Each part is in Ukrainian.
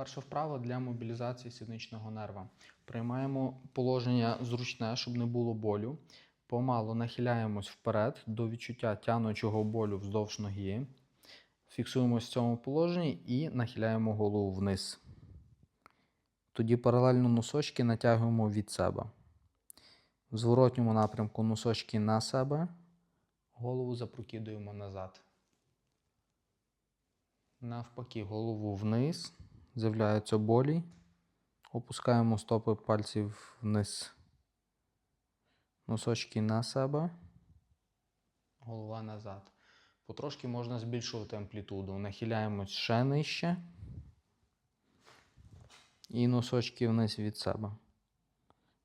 Перша вправа для мобілізації сідничного нерва. Приймаємо положення зручне, щоб не було болю. Помало нахиляємось вперед до відчуття тянучого болю вздовж ноги. Фіксуємось в цьому положенні і нахиляємо голову вниз. Тоді паралельно носочки натягуємо від себе. В зворотньому напрямку носочки на себе, голову запрокидуємо назад. Навпаки, голову вниз, з'являються болі. Опускаємо стопи пальців вниз. Носочки на себе, голова назад. Потрошки можна збільшувати амплітуду. Нахиляємось ще нижче. І носочки вниз від себе.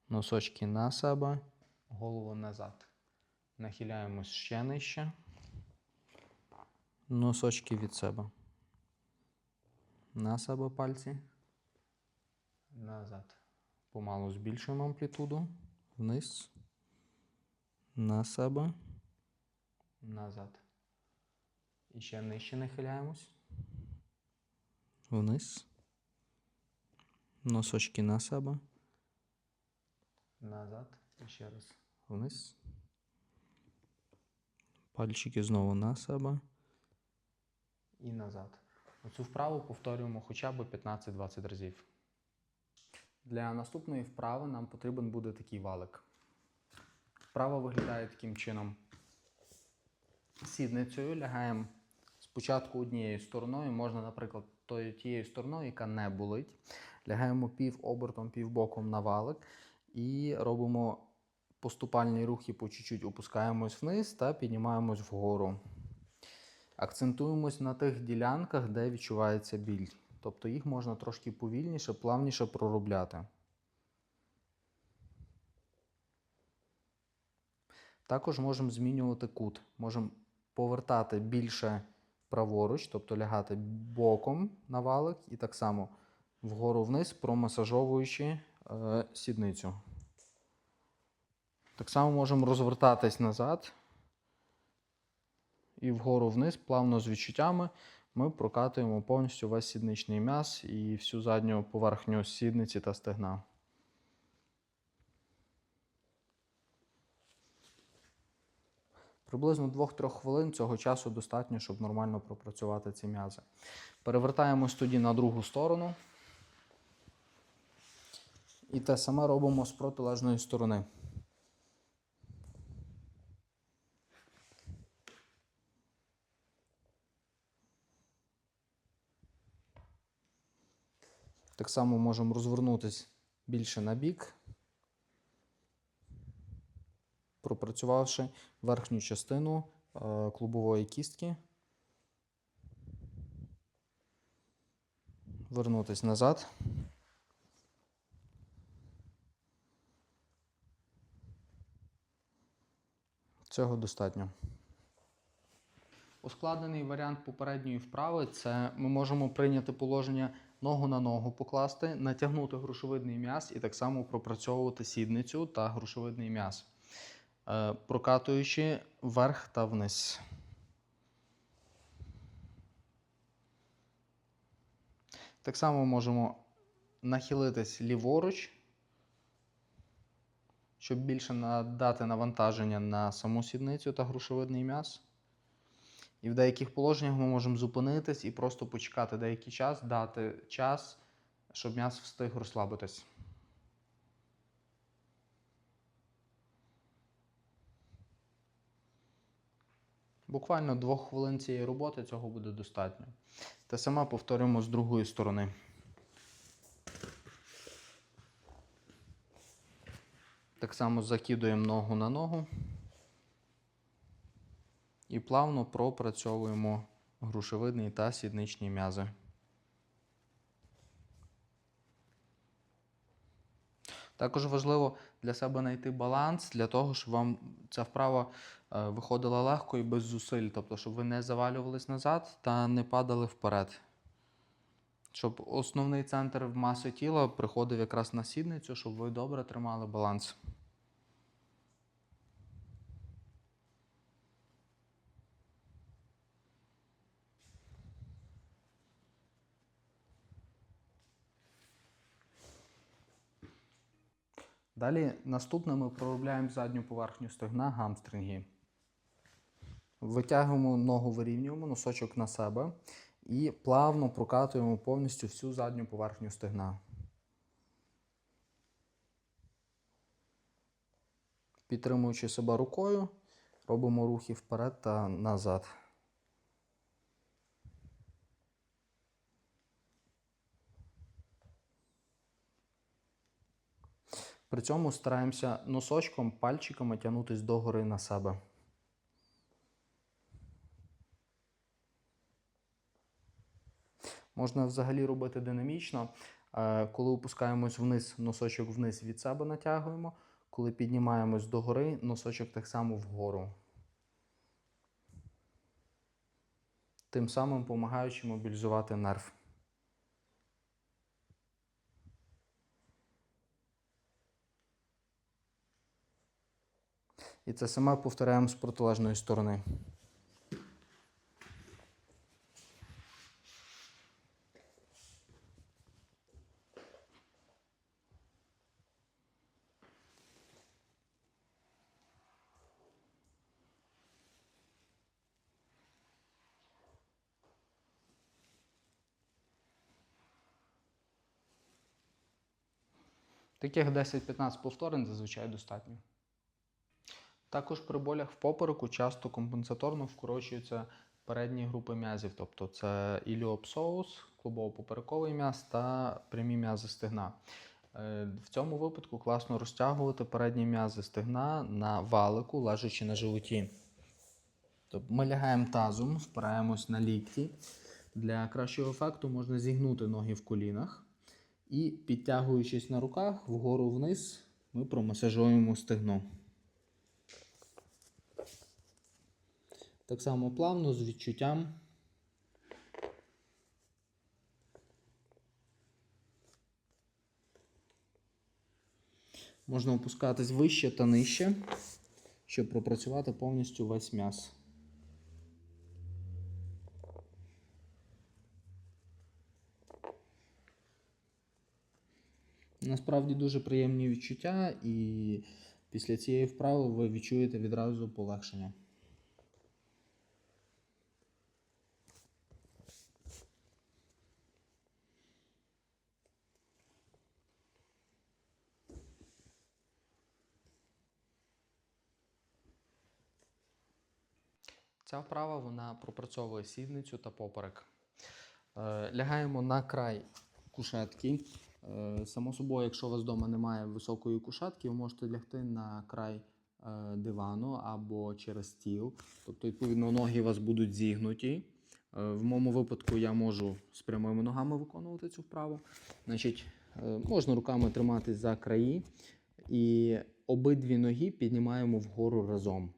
Носочки на себе, голову назад. Нахиляємось ще нижче. Носочки від себе. На себе пальці. Назад. Помалу збільшуємо амплітуду. Вниз. На себе. Назад. І ще нижче нахиляємось. Вниз. Носочки на себе. Назад. І ще раз. Вниз. Пальчики знову на себе. І назад. Оцю вправу повторюємо хоча б 15-20 разів. Для наступної вправи нам потрібен буде такий валик. Вправа виглядає таким чином. Сідницею лягаємо спочатку однією стороною, можна, наприклад, тією стороною, яка не болить. Лягаємо пів обертом, пів боком на валик і робимо поступальні рухи по чуть-чуть опускаємось вниз та піднімаємось вгору. Акцентуємось на тих ділянках, де відчувається біль. Тобто їх можна трошки повільніше, плавніше проробляти. Також можемо змінювати кут. Можемо повертати більше праворуч, тобто лягати боком на валик і так само вгору вниз, промасажовуючи е, сідницю. Так само можемо розвертатись назад і вгору вниз, плавно з відчуттями, ми прокатуємо повністю весь сідничний м'яз і всю задню поверхню сідниці та стегна. Приблизно 2-3 хвилин цього часу достатньо, щоб нормально пропрацювати ці м'язи. Перевертаємось тоді на другу сторону. І те саме робимо з протилежної сторони. Так само можемо розвернутися більше на бік, пропрацювавши верхню частину е, клубової кістки. Вернутися назад. Цього достатньо. Ускладнений варіант попередньої вправи це ми можемо прийняти положення ногу на ногу покласти, натягнути грушовидний м'яз і так само пропрацьовувати сідницю та грушовидний м'яз, е, прокатуючи вверх та вниз. Так само можемо нахилитись ліворуч, щоб більше надати навантаження на саму сідницю та грушовидний м'яз. І в деяких положеннях ми можемо зупинитись і просто почекати деякий час, дати час, щоб м'яз встиг розслабитись. Буквально двох хвилин цієї роботи цього буде достатньо. Те саме повторюємо з другої сторони. Так само закидуємо ногу на ногу і плавно пропрацьовуємо грушевидний та сідничні м'язи. Також важливо для себе знайти баланс для того, щоб вам ця вправа е, виходила легко і без зусиль, тобто, щоб ви не завалювались назад та не падали вперед. Щоб основний центр маси тіла приходив якраз на сідницю, щоб ви добре тримали баланс. Далі наступне ми проробляємо задню поверхню стегна гамстринги. Витягуємо ногу, вирівнюємо носочок на себе і плавно прокатуємо повністю всю задню поверхню стегна. Підтримуючи себе рукою, робимо рухи вперед та назад. При цьому стараємося носочком, пальчиками тягнутися догори на себе. Можна взагалі робити динамічно. Е, Коли опускаємось вниз, носочок вниз від себе натягуємо. Коли піднімаємось догори, носочок так само вгору. Тим самим допомагаючи мобілізувати нерв. І це саме повторяємо з протилежної сторони. Таких 10-15 повторень зазвичай достатньо. Також при болях в попереку часто компенсаторно вкорочуються передні групи м'язів, тобто це іліопсоус, клубово-поперековий м'яз та прямі м'язи стегна. Е, В цьому випадку класно розтягувати передні м'язи стегна на валику, лежачи на животі. Тобто ми лягаємо тазом, впираємось на лікті. Для кращого ефекту можна зігнути ноги в колінах і, підтягуючись на руках вгору вниз, ми промасажуємо стегно. Так само плавно, з відчуттям. Можна опускатись вище та нижче, щоб пропрацювати повністю весь м'яз. Насправді дуже приємні відчуття, і після цієї вправи ви відчуєте відразу полегшення. Ця вправа вона пропрацьовує сідницю та поперек. Е, Лягаємо на край кушетки. Е, Само собою, якщо у вас вдома немає високої кушетки, ви можете лягти на край е, дивану або через стіл. Тобто, відповідно, ноги у вас будуть зігнуті. В моєму випадку я можу з прямими ногами виконувати цю вправу. Значить, можна руками триматись за краї і обидві ноги піднімаємо вгору разом. Е,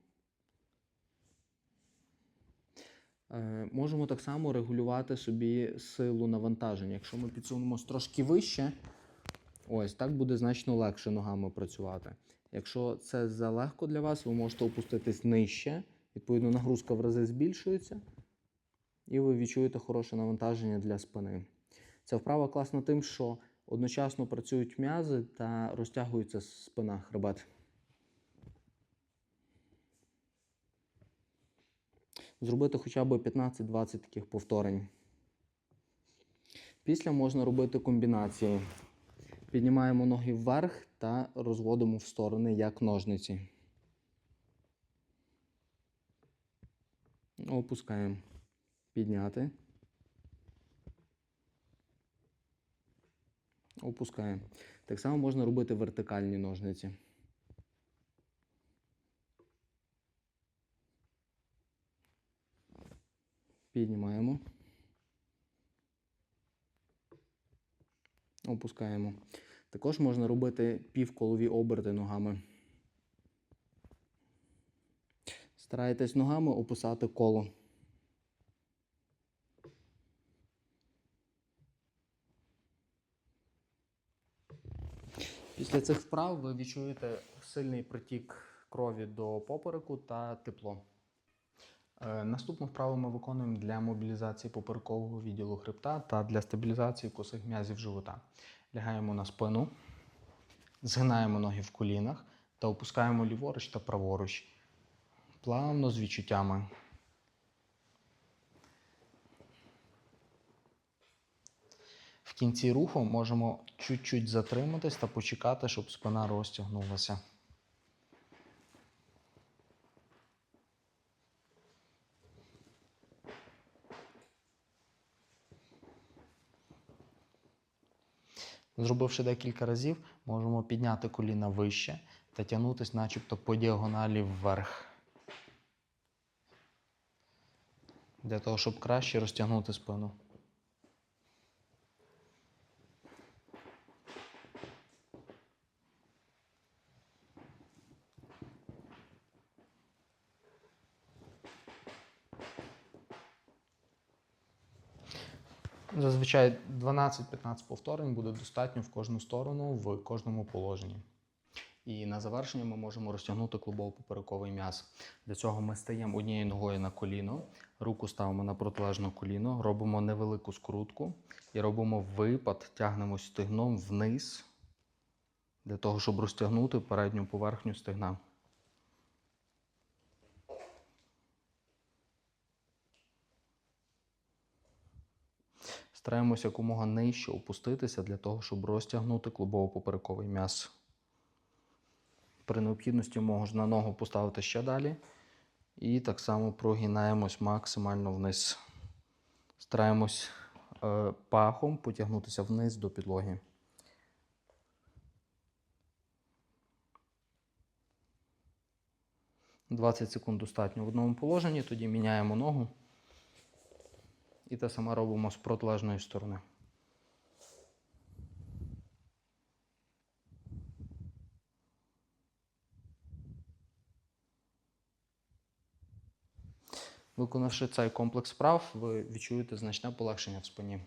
Можемо так само регулювати собі силу навантаження. Якщо ми підсунемось трошки вище, ось так буде значно легше ногами працювати. Якщо це залегко для вас, ви можете опуститись нижче, відповідно, нагрузка в рази збільшується, і ви відчуєте хороше навантаження для спини. Ця вправа класна тим, що одночасно працюють м'язи та розтягується спина хребет. Зробити хоча б 15-20 таких повторень. Після можна робити комбінації. Піднімаємо ноги вверх та розводимо в сторони як ножниці. Опускаємо. Підняти. Опускаємо. Так само можна робити вертикальні ножниці. Піднімаємо. Опускаємо. Також можна робити півколові оберти ногами. Старайтесь ногами описати коло. Після цих вправ ви відчуєте сильний притік крові до попереку та тепло. Е, Наступну вправу ми виконуємо для мобілізації поперекового відділу хребта та для стабілізації косих м'язів живота. Лягаємо на спину, Згинаємо ноги в колінах та опускаємо ліворуч та праворуч. Плавно з відчуттями. В кінці руху можемо чуть-чуть затриматись та почекати, щоб спина розтягнулася. Зробивши декілька разів, можемо підняти коліна вище та тягнутися начебто по діагоналі вверх. Для того, щоб краще розтягнути спину. Зазвичай 12-15 повторень буде достатньо в кожну сторону в кожному положенні. І на завершення ми можемо розтягнути клубово-поперековий м'яз. Для цього ми стаємо однією ногою на коліно, руку ставимо на протилежне коліно, робимо невелику скрутку і робимо випад, тягнемо стегном вниз для того, щоб розтягнути передню поверхню стегна. Стараємося якомога нижче опуститися для того, щоб розтягнути клубово-поперековий м'яз. При необхідності можна ногу поставити ще далі. І так само прогинаємось максимально вниз. Стараємось е, пахом потягнутися вниз до підлоги. «20 секунд достатньо в одному положенні, тоді міняємо ногу. І те саме робимо з протилежної сторони. Виконавши цей комплекс вправ, ви відчуєте значне полегшення в спині.